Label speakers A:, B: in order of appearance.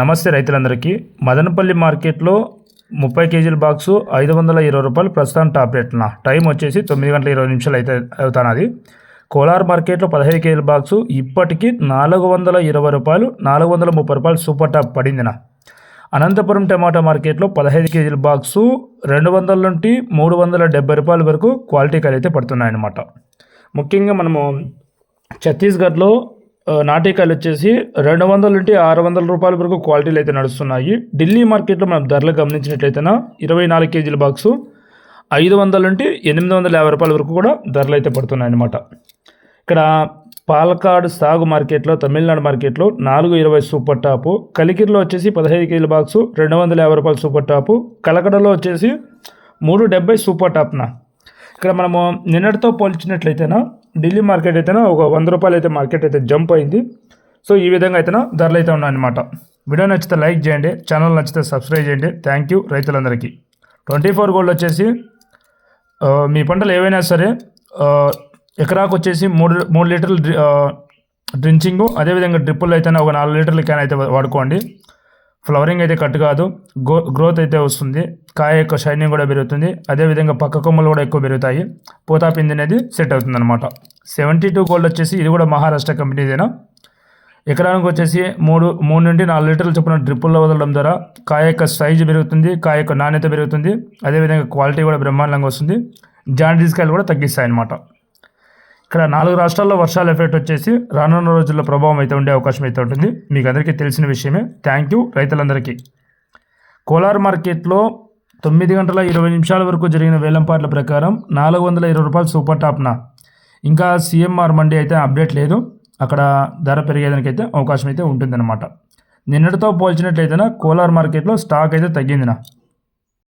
A: నమస్తే రైతులందరికీ. మదనపల్లి మార్కెట్లో ముప్పై కేజీల బాక్సు ఐదు వందల ఇరవై రూపాయలు ప్రస్తుతం టాప్ రేట్న. టైం వచ్చేసి తొమ్మిది గంటల ఇరవై నిమిషాలు అయితే అవుతున్నది కోలార్ మార్కెట్లో పదహైదు కేజీల బాక్సు ఇప్పటికీ నాలుగు వందల ఇరవై రూపాయలు నాలుగు వందల ముప్పై రూపాయలు సూపర్ టాప్ పడిందిన. అనంతపురం టమాటా మార్కెట్లో పదహైదు కేజీల బాక్సు రెండు వందల నుండి మూడు వందల డెబ్బై రూపాయల వరకు క్వాలిటీ కాయలు అయితే పడుతున్నాయన్నమాట. ముఖ్యంగా మనము ఛత్తీస్గఢ్లో నాటికాయలు వచ్చేసి రెండు వందల నుండి ఆరు వందల రూపాయల వరకు క్వాలిటీలు అయితే నడుస్తున్నాయి. ఢిల్లీ మార్కెట్లో మనం ధరలు గమనించినట్లయితేనా ఇరవై నాలుగు కేజీల బాక్సు ఐదు వందల నుండి ఎనిమిది వందల యాభై రూపాయల వరకు కూడా ధరలు అయితే పడుతున్నాయి అన్నమాట ఇక్కడ పాలకాడు సాగు మార్కెట్లో తమిళనాడు మార్కెట్లో నాలుగు ఇరవై సూపర్ టాపు కలికిరిలో వచ్చేసి పదహైదు కేజీల బాక్సు రెండు వందల యాభై రూపాయలు సూపర్ టాపు కలకడలో వచ్చేసి మూడు డెబ్బై సూపర్ టాప్నా. ఇక్కడ మనము నిన్నటితో పోల్చినట్లయితేనా ఢిల్లీ మార్కెట్ అయితేనా ఒక వంద రూపాయలు అయితే మార్కెట్ అయితే జంప్ అయింది. సో ఈ విధంగా అయితేనా ధరలు అయితే ఉన్నాయన్నమాట. వీడియో నచ్చితే లైక్ చేయండి ఛానల్ నచ్చితే సబ్స్క్రైబ్ చేయండి. థ్యాంక్ యూ రైతులందరికీ. ట్వంటీ ఫోర్ గోల్డ్ వచ్చేసి మీ పంటలు ఏవైనా సరే ఎకరాకు వచ్చేసి మూడు మూడు లీటర్లు డ్రి- ఆ, డ్రించింగు అదేవిధంగా డ్రిప్పులు అయితేనే ఒక నాలుగు లీటర్ల క్యాన్ అయితే వాడుకోండి. ఫ్లవరింగ్ అయితే కట్ కాదు గ్రో గ్రోత్ అయితే వస్తుంది కాయ యొక్క షైనింగ్ కూడా పెరుగుతుంది అదేవిధంగా పక్క కొమ్మలు కూడా ఎక్కువ పెరుగుతాయి పోతా పిండి అనేది సెట్ అవుతుంది అనమాట సెవెంటీ టూ గోల్డ్ వచ్చేసి ఇది కూడా మహారాష్ట్ర కంపెనీదేనా ఎకరానికి వచ్చేసి మూడు మూడు నుండి నాలుగు లీటర్ల చొప్పున డ్రిప్పుల్లో వదలడం ద్వారా కాయ యొక్క సైజు పెరుగుతుంది కాయ యొక్క నాణ్యత పెరుగుతుంది అదేవిధంగా క్వాలిటీ కూడా బ్రహ్మాండంగా వస్తుంది జాండీస్ కాయలు కూడా తగ్గిస్తాయి అన్నమాట ఇక్కడ నాలుగు రాష్ట్రాల్లో వర్షాల ఎఫెక్ట్ వచ్చేసి రానున్న రోజుల్లో ప్రభావం అయితే ఉండే అవకాశం అయితే ఉంటుంది. మీకు అందరికీ తెలిసిన విషయమే. థ్యాంక్ యూ రైతులందరికీ. కోలార్ మార్కెట్లో తొమ్మిది గంటల ఇరవై నిమిషాల వరకు జరిగిన వేలంపాట్ల ప్రకారం నాలుగు వందల ఇరవై రూపాయలు సూపర్ టాప్న. ఇంకా సీఎంఆర్ మండీ అయితే అప్డేట్ లేదు. అక్కడ ధర పెరిగేదానికి అయితే అవకాశం అయితే ఉంటుందన్నమాట. నిన్నటితో పోల్చినట్లయితేనా కోలార్ మార్కెట్లో స్టాక్ అయితే తగ్గిందినా.